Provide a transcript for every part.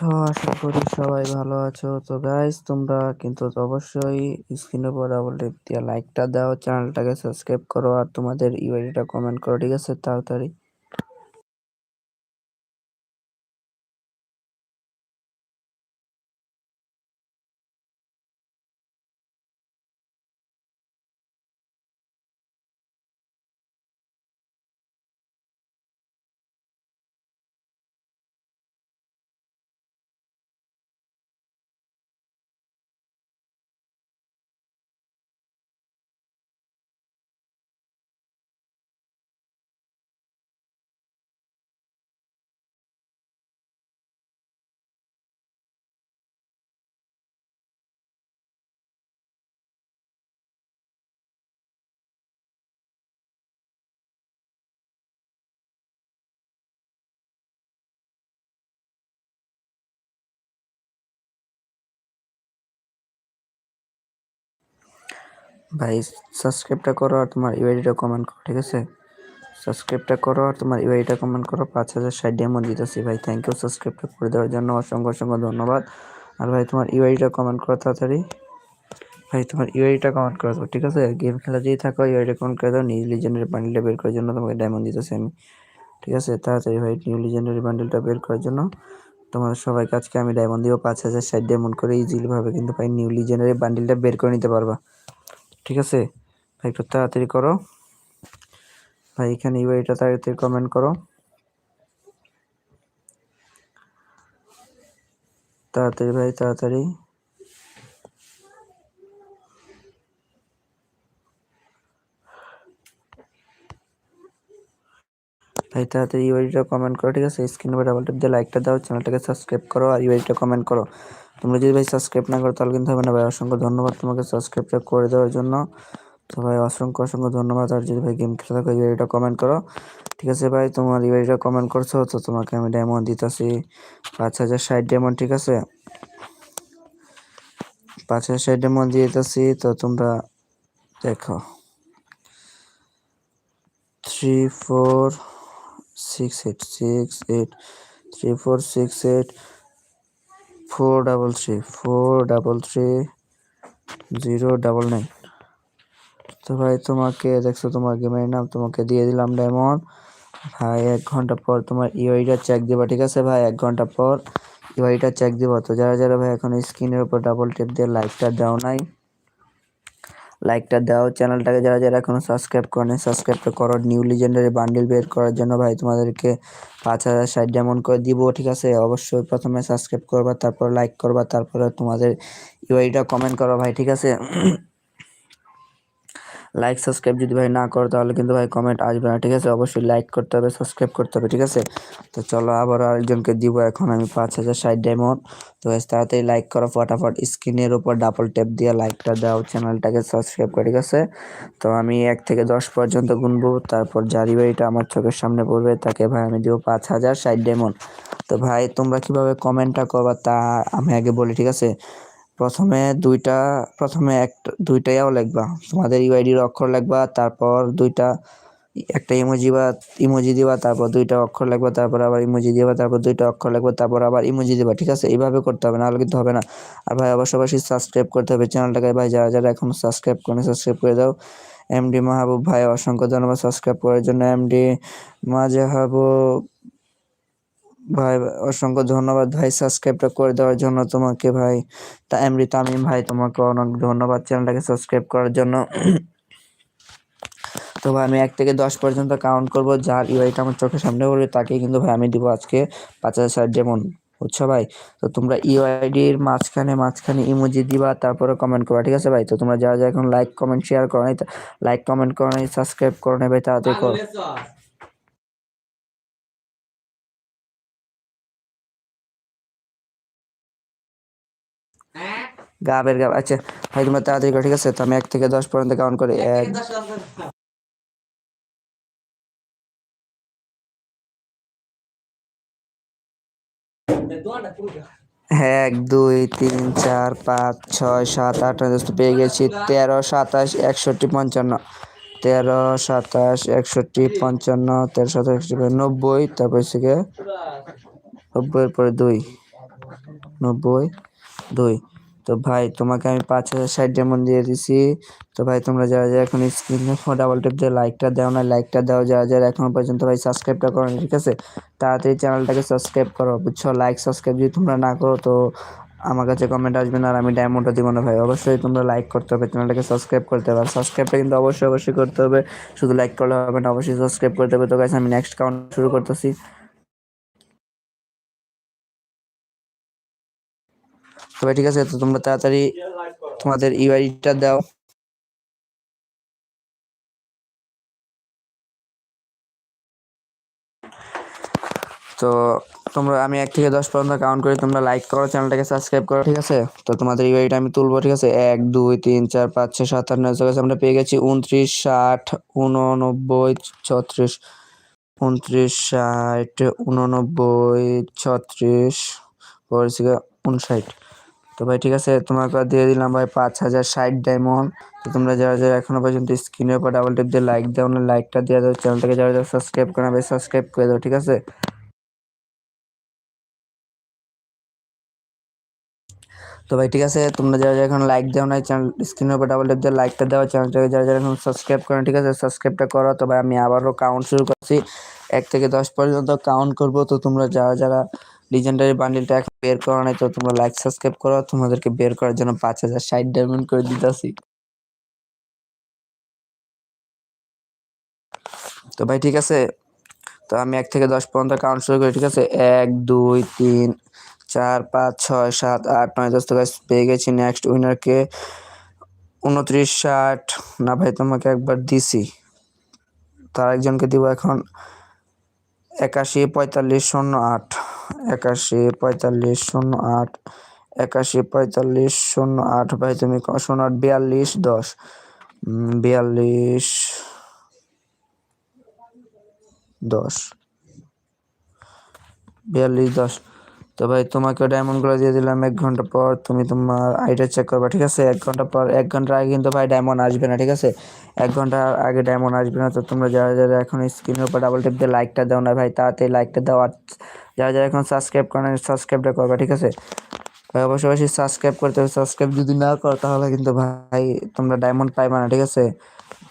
আছো? আশা করি সবাই ভালো আছো। তো গাইস তোমরা কিন্তু অবশ্যই স্ক্রিনের উপর ডাবল টিপ দিয়ে লাইকটা দাও চ্যানেলটাকে সাবস্ক্রাইব করো, আর তোমাদের ইউআইডিটা কমেন্ট করো, ঠিক আছে? তাড়াতাড়ি। ভাই সাবস্ক্রাইবটা করো আর তোমার ইউআইডিটা কমেন্ট করো, ঠিক আছে? সাবস্ক্রাইবটা করো আর তোমার ইউআইডিটা কমেন্ট করো, পাঁচ হাজার ষাট ডেমো দিতেছি ভাই। থ্যাংক ইউ সাবস্ক্রাইবটা করে দেওয়ার জন্য অসংখ্য অসংখ্য ধন্যবাদ। আর ভাই, তোমার ইউআইডিটা কমেন্ট করো তাড়াতাড়ি। ভাই, তোমার ইউআইডিটা কমেন্ট করে দাও, ঠিক আছে? গেম খেলা যদি থাকো ইউআইডিটা কমেন্ট করে দাও। নিউ লিজেন্ডারি বান্ডিলটা বের করার জন্য তোমাকে ডায়মন্ড দিতেছি আমি। ঠিক আছে? তাড়াতাড়ি ভাই নিউ লিজেন্ডারি বান্ডিলটা বের করার জন্য তোমাদের সবাইকে আজকে আমি ডায়মন্ড দিব। পাঁচ হাজার ষাট ডায়মন্ড করে ইজিলিভাবে কিন্তু ভাই নিউ লিজেন্ডারি বান্ডিলটা বের করে নিতে পারবা। ঠিক আছে? ভাই, একটু তাড়াতাড়ি করো। ভাই, এখানে ইউআইটা তাড়াতাড়ি কমেন্ট করো। তাড়াতাড়ি, ভাই তাড়াতাড়ি। ভাই, তাড়াতাড়ি ইউআইডিটা কমেন্ট করো, ঠিক আছে? স্ক্রিন ডাবল টিপ দিয়ে লাইকটা দাও চ্যানেলটাকে সাবস্ক্রাইব করো, আর ইউআইডিটা কমেন্ট করো। তোমরা যদি ভাই সাবস্ক্রাইব না করো, তাহলে কিন্তু হবে না ভাই। অসংখ্য ধন্যবাদ তোমাকে সাবস্ক্রাইবটা করে দেওয়ার জন্য। তো ভাই, অসংখ্য অসংখ্য ধন্যবাদ। আর যদি ভাই গেম খেলে থাকো ইউআইডিটা কমেন্ট করো। ঠিক আছে ভাই, তোমার ইউআইডিটা কমেন্ট করছ, তো তোমাকে আমি ডায়মন্ড দিতেছি। পাঁচ হাজার ষাট ডায়মন্ড ঠিক আছে? পাঁচ হাজার ষাট ডায়মন্ড দিয়ে দিতেছি, তো তোমরা দেখো। Three four six eight six eight three four six eight four double three four double three zero double nine তো ভাই, তোমাকে, দেখছ তোমার গেমের নাম? তোমাকে দিয়ে দিলাম ডায়মন্ড ভাই, এক ঘণ্টা পর তোমার ইউআইটা চেক দিবা, ঠিক আছে ভাই? এক ঘণ্টা পর ইউআইটা চেক দিবা। তো যারা যারা ভাই, এখন স্ক্রিনের উপর ডাবল টেপ দিয়ে লাইকটা দাও নাই লাইকটা দাও। চ্যানেলটাকে যারা যারা এখনও সাবস্ক্রাইব করেন সাবস্ক্রাইবটা করো। নিউ লিজেন্ডারি বান্ডিল বের করার জন্য ভাই তোমাদেরকে পাঁচ হাজার ষাট যেমন করে দিব, ঠিক আছে? অবশ্যই প্রথমে সাবস্ক্রাইব করবা, তারপর লাইক করবা, তারপরে তোমাদের ইউআইটা কমেন্ট করো ভাই, ঠিক আছে? লাইক সাবস্ক্রাইব যদি ভাই না করো, তাহলে কিন্তু ভাই কমেন্ট আসবে না, ঠিক আছে? অবশ্যই লাইক করতে হবে সাবস্ক্রাইব করতে হবে, ঠিক আছে? তো চলো আবার আরেকজনকে দিব, এখন আমি পাঁচ হাজার ষাট ডায়মন্ড তো তাড়াতাড়ি লাইক করো, ফটাফট স্ক্রিনের উপর ডাবল ট্যাপ দিয়ে লাইকটা দাও চ্যানেলটাকে সাবস্ক্রাইব করে, ঠিক আছে? তো আমি এক থেকে দশ পর্যন্ত গুনবো, তারপর জারি বাড়িটা আমার চোখের সামনে পড়বে, তাকে ভাই আমি দিব পাঁচ হাজার ষাট ডায়মন্ড তো ভাই, তোমরা কীভাবে কমেন্টটা করবা তা আমি আগে বলি, ঠিক আছে? প্রথমে দুইটা, প্রথমে একটা দুইটাইও লিখবা। তোমাদের ইউআইডির অক্ষর লিখবা, তারপর দুইটা একটা ইমোজি বা ইমোজি দিবা, তারপর দুইটা অক্ষর লিখবা, তারপর আবার ইমোজি দিবা, তারপর দুইটা অক্ষর লিখবা, তারপর আবার ইমোজি দিবা, ঠিক আছে? এইভাবে করতে হবে, নাহলে কিন্তু হবে না। আর ভাই অবশ্যই অবশ্যই সাবস্ক্রাইব করতে হবে চ্যানেলটাকে ভাই, যারা যারা এখন সাবস্ক্রাইব করে সাবস্ক্রাইব করে দাও। এমডি মাহবুব, ভাই, অসংখ্য ধন্যবাদ সাবস্ক্রাইব করার জন্য। এমডি মাজাহাবুব ভাই, অসংখ্য ধন্যবাদ ভাই সাবস্ক্রাইবটা করে দেওয়ার জন্য তোমাকে ভাই। তা এমরি তামিম ভাই, তোমাকে অনেক ধন্যবাদ চ্যানেলটাকে সাবস্ক্রাইব করার জন্য। তো ভাই, আমি এক থেকে দশ পর্যন্ত কাউন্ট করব, যার ইউআইটা আমার চোখের সামনে পড়বে তাকে কিন্তু ভাই আমি দিব আজকে পাঁচ হাজার ষাট যেমন বুঝছ ভাই? তো তোমরা ইউআইডির মাঝখানে মাঝখানে ইমোজি দিবা, তারপরে কমেন্ট করবা, ঠিক আছে ভাই? তো তোমরা যারা যারা এখন লাইক কমেন্ট শেয়ার করো নাই লাইক কমেন্ট করো নাই সাবস্ক্রাইব করো নাই ভাই, তাড়াতাড়ি করো। গাবের গাব। আচ্ছা ভাই তোমরা তাড়াতাড়ি করো ঠিক আছে? তো আমি এক থেকে দশ পর্যন্ত কাউন্ট করি। এক এক দুই তিন চার পাঁচ ছয় সাত আট দশ পেয়ে গেছি তেরো সাতাশ একষট্টি পঞ্চান্ন। তেরো সাতাশ একষট্টি পঞ্চান্ন তেরো সাতাশ একষট্টি নব্বই তারপর থেকে নব্বইয়ের পরে দুই। নব্বই দুই। তো ভাই, তোমাকে আমি পাঁচ হাজার ষাট ডায়মন্ড দিয়ে দিছি। তো ভাই, তোমরা যারা যারা এখন স্ক্রিনে ডাবল টেপ দিয়ে লাইকটা দাও, না লাইকটা দাও, যারা যারা এখনও পর্যন্ত ভাই সাবস্ক্রাইবটা করো ঠিক আছে? তাড়াতাড়ি চ্যানেলটাকে সাবস্ক্রাইব করো, বুঝছ? লাইক সাবস্ক্রাইব যদি তোমরা না করো, তো আমার কাছে কমেন্ট আসবে, না আর আমি ডায়মন্ডটা দিব না ভাই। অবশ্যই তোমরা লাইক করতে হবে, চ্যানেলটাকে সাবস্ক্রাইব করতে হবে। আর সাবস্ক্রাইবটা কিন্তু অবশ্যই অবশ্যই করতে হবে। শুধু লাইক করলে হবে না, অবশ্যই সাবস্ক্রাইব করতে হবে। তো গাইস আমি নেক্সট কাউন্ট শুরু করতেছি। ভাই ঠিক আছে, তো তোমরা তাড়াতাড়ি তোমাদের ইউআইডিটা দাও। তো তোমরা, আমি এক থেকে দশ পর্যন্ত কাউন্ট করি, তোমরা লাইক করো চ্যানেলটাকে সাবস্ক্রাইব করো, ঠিক আছে? তো তোমাদের ইউআইডিটা আমি তুলবো, ঠিক আছে? এক, দুই, তিন, চার, পাঁচ, ছয়, সাত, আট, নয়, দশ আমরা পেয়ে গেছি উনত্রিশ, ষাট উননব্বই ছত্রিশ, উনত্রিশ, ষাট উননব্বই ছত্রিশ উনষাট তো ভাই ঠিক আছে, তোমাকে দিয়ে দিলাম ভাই পাঁচ হাজার ষাট ডায়মন্ড তো তোমরা যারা যারা এখনও পর্যন্ত স্ক্রিনের উপর ডাবল টিপ দিয়ে লাইক দাও, না লাইকটা দিয়ে দাও চ্যানেলটাকে যারা যারা সাবস্ক্রাইব করে ভাই সাবস্ক্রাইব করে দাও, ঠিক আছে? তো ভাই ঠিক আছে, তোমরা যারা যারা এখন লাইক দাও না চ্যানেল স্ক্রিনের উপর ডাবল টিপ দিয়ে লাইকটা দাও চ্যানেলটাকে যারা যারা এখন সাবস্ক্রাইব করে ঠিক আছে সাবস্ক্রাইবটা করো। তো ভাই আমি আবারও কাউন্ট শুরু করছি, এক থেকে দশ পর্যন্ত কাউন্ট করব। তো তোমরা যারা যারা লিজেন্ডারি বান্ডিলটা এখন বের করো নাই তো তোমরা লাইক সাবস্ক্রাইব করো। তোমাদেরকে বের করার জন্য পাঁচ হাজার ষাট ডায়মন্ড করে দিতেছি। তো ভাই, ঠিক আছে? তো আমি এক থেকে দশ পর্যন্ত কাউন্ট শুরু করি, ঠিক আছে? এক, দুই, তিন, চার, পাঁচ, ছয়, সাত, আট, নয়, দশ থেকে পেয়ে গেছি নেক্সট উইনারকে উনত্রিশ, ষাট, না ভাই, তোমাকে একবার দিছি। তার একজনকে দিব এখন একাশি পঁয়তাল্লিশ শূন্য আট। একাশি পঁয়তাল্লিশ শূন্য আট। একাশি পঁয়তাল্লিশ শূন্য আট। ভাই, তুমি শূন্য আট বিয়াল্লিশ দশ। বিয়াল্লিশ দশ। বিয়াল্লিশ দশ। তো ভাই, তোমাকে ডায়মন্ডগুলো দিয়ে দিলাম এক ঘণ্টা পর তুমি তোমার আইটা চেক করবা, ঠিক আছে? এক ঘণ্টা পর, এক ঘণ্টার আগে কিন্তু ভাই ডায়মন্ড আসবে না, ঠিক আছে? এক ঘণ্টা আগে ডায়মন্ড আসবে না, তো তোমরা যারা যারা এখন স্ক্রিনের উপর ডাবল টিপ দিয়ে লাইকটা দাও না ভাই, তাড়াতাড়ি লাইকটা দাও আর যারা যারা এখন সাবস্ক্রাইব করে না সাবস্ক্রাইবটা করবা, ঠিক আছে? ভাই, অবশ্যই সাবস্ক্রাইব করতে হবে সাবস্ক্রাইব যদি না করো তাহলে কিন্তু ভাই তোমরা ডায়মন্ড পাইবা না, ঠিক আছে?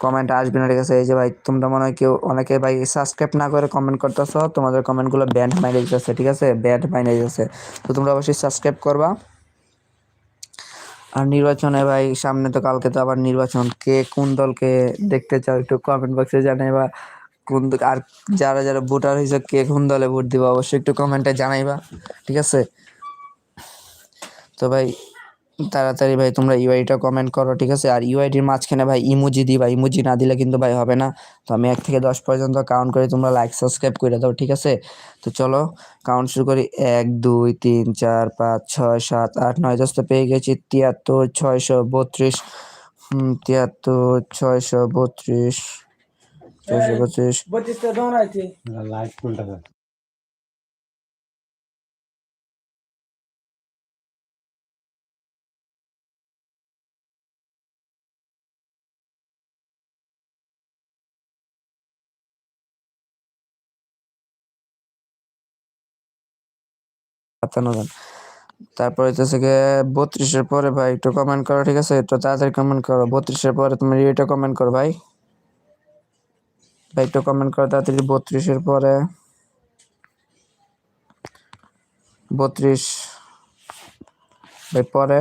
কমেন্ট আসবে না ঠিক আছে এই যে ভাই, তোমরা মনে হয় কেউ অনেকে ভাই সাবস্ক্রাইব না করে কমেন্ট করতেছ, তোমাদের কমেন্টগুলো ব্যান্ড মাইনে দিতেছে ঠিক আছে? ব্যান্ড মাইনে দিতেছে তো তোমরা অবশ্যই সাবস্ক্রাইব করবা। আর নির্বাচনে ভাই, সামনে তো কালকে তো আবার নির্বাচন। কে কোন দলকে দেখতে চাও একটু কমেন্ট বক্সে জানাইবা। কোন দ- আর যারা যারা ভোটার হয়েছে, কে কোন দলে ভোট দিবা, অবশ্যই একটু কমেন্টে জানাইবা, ঠিক আছে? তো ভাই তাড়াতাড়ি ভাই তোমরা ইউআইটা কমেন্ট করো ঠিক আছে? আর ইউআইডির মাঝখানে ভাই ইমোজি দিবা ইমোজি না দিলে কিন্তু ভাই হবে না। তো আমি এক থেকে দশ পর্যন্ত কাউন্ট করে তোমরা লাইক সাবস্ক্রাইব করে দাও ঠিক আছে? তো চলো কাউন্ট শুরু করি। এক দুই তিন চার পাঁচ ছয় সাত আট নয় দশ তো পেয়ে গেছি। তিয়াত্তর ছয়শো বত্রিশ। তিয়াত্তর ছয়শো বত্রিশ। ছয়শো বত্রিশ। সাতান্ন জন। তারপর হইতেছে গিয়ে বত্রিশের পরে ভাই একটু কমেন্ট করো, ঠিক আছে? একটু তাড়াতাড়ি কমেন্ট করো। বত্রিশের পরে তুমি এটা কমেন্ট করো ভাই। ভাই একটু কমেন্ট করো তাড়াতাড়ি। বত্রিশের পরে বত্রিশ। ভাই পরে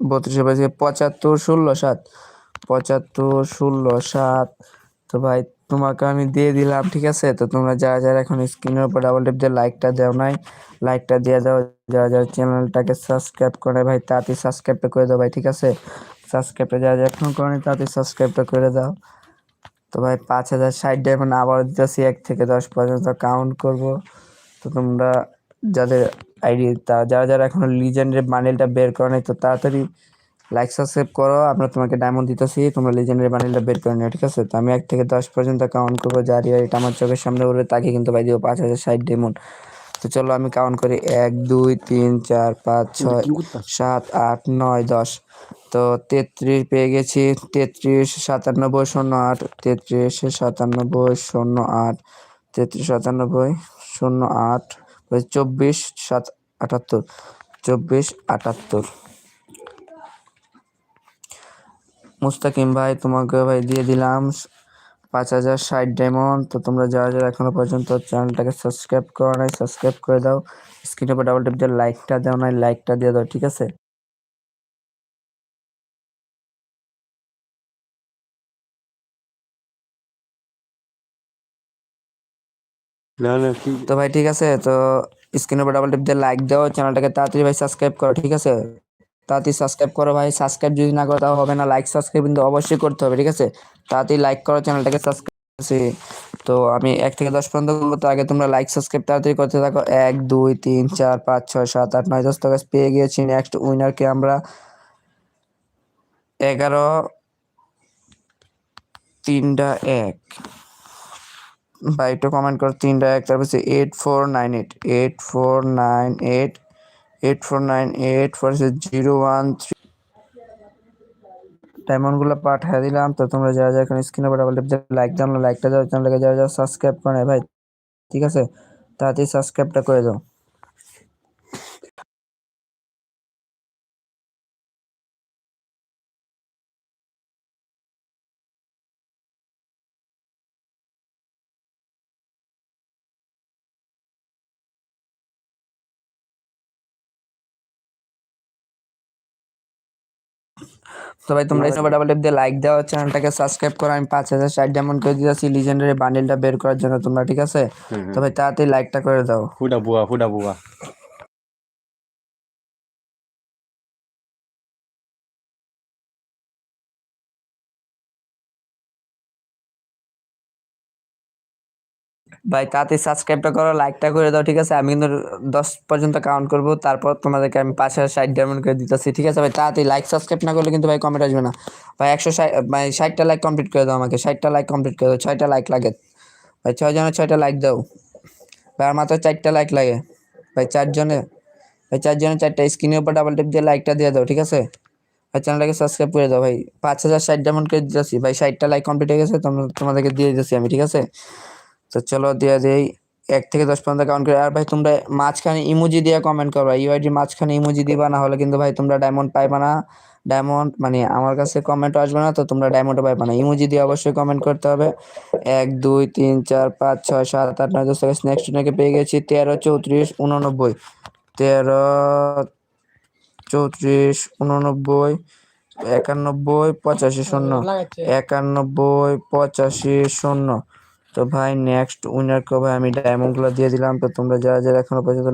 বত্রিশের পরে পঁচাত্তর, ষোলো, সাত। পঁচাত্তর, ষোলো, সাত। তো ভাই তোমাকে আমি দিয়ে দিলাম, ঠিক আছে? তো তোমরা যারা যারা এখন স্ক্রিনের উপর ডাবল টিপ দিয়ে লাইকটা দেও নাই লাইকটা দিয়ে দাও। যারা যারা চ্যানেলটাকে সাবস্ক্রাইব করে ভাই, তাড়াতাড়ি সাবস্ক্রাইবটা করে দাও ভাই, ঠিক আছে? সাবস্ক্রাইবটা যারা যারা এখন করে তাড়াতাড়ি সাবস্ক্রাইবটা করে দাও। তো ভাই, পাঁচ হাজার ষাট ডায়মন্ড আবার দিতেছি, এক থেকে দশ পর্যন্ত কাউন্ট করব। তো তোমরা যাদের আইডি তা যারা যারা এখনও লিজেন্ডের বান্ডেলটা বের করে নাই, তো তাড়াতাড়ি লাইক সাবস্ক্রাইব করো আমরা তোমাকে ডায়মন্ড দিতেছি তোমরা লিজেন্ডের বান্ডেলটা বের করে নিও ঠিক আছে? তো আমি এক থেকে দশ পর্যন্ত কাউন্ট করব যার এটা আমার চোখের সামনে উঠবে তাকে কিন্তু ভাই দিব পাঁচ হাজার ষাট ডায়মন্ড তো চলো আমি কাউন্ট করি এক দুই তিন চার পাঁচ ছয় সাত আট নয় দশ। তো তেত্রিশ পেয়ে গেছি তেত্রিশ সাতানব্বই শূন্য আট তেত্রিশ সাতানব্বই শূন্য আট তেত্রিশ সাতানব্বই শূন্য আট চব্বিশ সাত আটাত্তর চব্বিশ আটাত্তর। মুস্তাকিম ভাই তোমাকে ভাই দিয়ে দিলাম পাঁচ হাজার ষাট ডায়মন্ড তো তোমরা যারা যারা এখনও পর্যন্ত চ্যানেলটাকে সাবস্ক্রাইব করো নাই সাবস্ক্রাইব করে দাও। স্ক্রিনের উপর ডাবল টিপ দিয়ে লাইকটা দাও নাই লাইকটা দিয়ে দাও ঠিক আছে? না না তো ভাই ঠিক আছে তো স্ক্রিনের উপর ডাবল টিপ দিয়ে লাইক দাও চ্যানেলটাকে তাড়াতাড়ি ভাই সাবস্ক্রাইব করো ঠিক আছে? তাড়াতাড়ি সাবস্ক্রাইব করো ভাই। সাবস্ক্রাইব যদি না করো তাও হবে না। লাইক সাবস্ক্রাইব কিন্তু অবশ্যই করতে হবে, ঠিক আছে? তাড়াতাড়ি লাইক করো চ্যানেলটাকে সাবস্ক্রাইব তো আমি এক থেকে দশ পর্যন্ত বলব, তো আগে তোমরা লাইক সাবস্ক্রাইব তাড়াতাড়ি করতে থাকো। এক, দুই, তিন, চার, পাঁচ, ছয়, সাত, আট, নয়, দশ টাকা পেয়ে গিয়েছি। নেক্সট উইনারকে আমরা এগারো, তিনটা এক। বা একটু কমেন্ট করো। তিনটা এক, তারপর eight four nine eight eight four nine eight eight four nine eight four zero one three ডায়মন্ডগুলো পাঠিয়ে দিলাম। তো তোমরা যারা যারা এখন স্ক্রিনে ডাবল টিপ লাইক দাও লাইকটা দাও চ্যানেলকে যারা যারা সাবস্ক্রাইব করে ভাই, ঠিক আছে? তাড়াতাড়ি সাবস্ক্রাইবটা করে দাও। তো ভাই তোমরা এই ডাবল টিপ দিয়ে লাইক দাও চ্যানেলটাকে সাবস্ক্রাইব করো। আমি পাঁচ হাজার ষাট ডায়মন্ড করে দিয়েছি লিজেন্ডারি বান্ডেলটা বের করার জন্য তোমরা ঠিক আছে? তবে ভাই তাড়াতাড়ি লাইকটা করে দাও। ফুটা বুয়া ফুটা বুয়া। ভাই তাতে সাবস্ক্রাইবটা করো লাইকটা করে দাও, ঠিক আছে? আমি কিন্তু দশ পর্যন্ত কাউন্ট করব, তারপর তোমাদেরকে আমি পাঁচ হাজার ষাট ডায়মন্ড করে দিতেছি, ঠিক আছে? ভাই, তাড়াতাড়ি লাইক সাবস্ক্রাইব না করলে কিন্তু ভাই কমেন্ট আসবে না। ভাই, একশো ষাট, ভাই, ষাটটা লাইক কমপ্লিট করে দাও আমাকে, ষাটটা লাইক কমপ্লিট করে দাও, ছয়টা লাইক লাগে। ভাই ছয় জনের ছয়টা লাইক দাও। ভাই আর মাত্র চারটা লাইক লাগে। ভাই, চারজনে ভাই, চারজনে চারটা স্ক্রিনের উপর ডাবল টিপ দিয়ে লাইকটা দিয়ে দাও, ঠিক আছে? ভাই চ্যানেলটাকে সাবস্ক্রাইব করে দাও, ভাই। পাঁচ হাজার ষাট ডায়মন্ড করে দিতেছি, ভাই, ষাটটা লাইক কমপ্লিট হয়ে গেছে তোমাদেরকে দিয়ে দিতেছি আমি, ঠিক আছে? তো চলো দিয়ে দিই। এক থেকে দশ পর্যন্ত কাউন্ট করে। আর ভাই, তোমরা মাঝখানে ইমোজি দিয়ে কমেন্ট করবা ইউআইডি মাঝখানে ইমোজি দিবা, না হলে কিন্তু ভাই তোমরা ডায়মন্ড পাইবা না। ডায়মন্ড মানে আমার কাছে কমেন্টও আসবে না, তো তোমরা ডায়মন্ডও পাইবা না। ইমোজি দিয়ে অবশ্যই কমেন্ট করতে হবে। এক, দুই, তিন, চার, পাঁচ, ছয়, সাত, আট, নয়, দশ থেকে নেক্সট নাকি পেয়ে গেছি তেরো চৌত্রিশ উননব্বই তেরো, চৌত্রিশ উননব্বই একানব্বই, পঁচাশি, শূন্য। একানব্বই, পঁচাশি, শূন্য। তো ভাই নেক্সট উইনারকে ভাই আমি ডায়মন্ডগুলো দিয়ে দিলাম। তো তোমরা যারা যারা এখনও পর্যন্ত